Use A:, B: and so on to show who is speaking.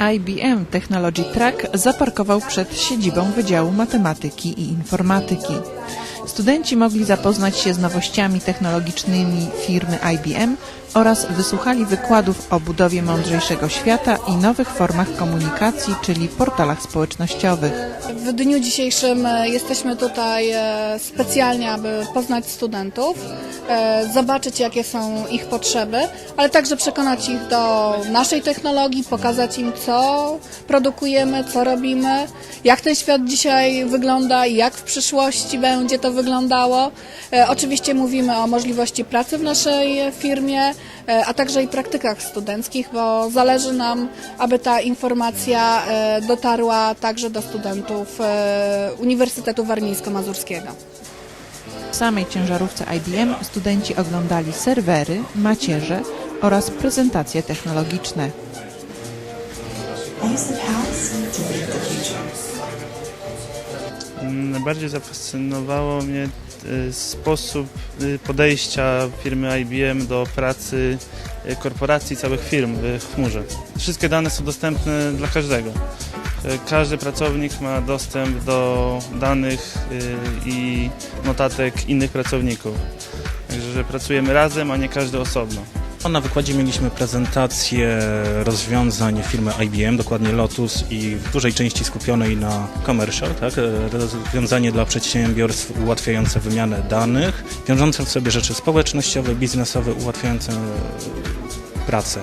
A: IBM Technology Track zaparkował przed siedzibą Wydziału Matematyki i Informatyki. Studenci mogli zapoznać się z nowościami technologicznymi firmy IBM oraz wysłuchali wykładów o budowie mądrzejszego świata i nowych formach komunikacji, czyli portalach społecznościowych.
B: W dniu dzisiejszym e, jesteśmy tutaj e, specjalnie, aby poznać studentów, e, zobaczyć jakie są ich potrzeby, ale także przekonać ich do naszej technologii, pokazać im co produkujemy, co robimy, jak ten świat dzisiaj wygląda i jak w przyszłości będzie to wyglądało. E, Oczywiście mówimy o możliwości pracy w naszej firmie, e, a także i praktykach studenckich, bo zależy nam, aby ta informacja e, dotarła także do studentów Uniwersytetu Warmińsko-Mazurskiego.
A: W samej ciężarówce IBM studenci oglądali serwery, macierze oraz prezentacje technologiczne.
C: Najbardziej zafascynowało mnie y, sposób y, podejścia firmy IBM do pracy y, korporacji, całych firm w chmurze. Wszystkie dane są dostępne dla każdego. Każdy pracownik ma dostęp do danych i notatek innych pracowników. Także że pracujemy razem, a nie każdy osobno.
D: Na wykładzie mieliśmy prezentację rozwiązań firmy IBM, dokładnie Lotus i w dużej części skupionej na commercial, tak? rozwiązanie dla przedsiębiorstw ułatwiające wymianę danych, wiążące w sobie rzeczy społecznościowe, biznesowe, ułatwiające pracę.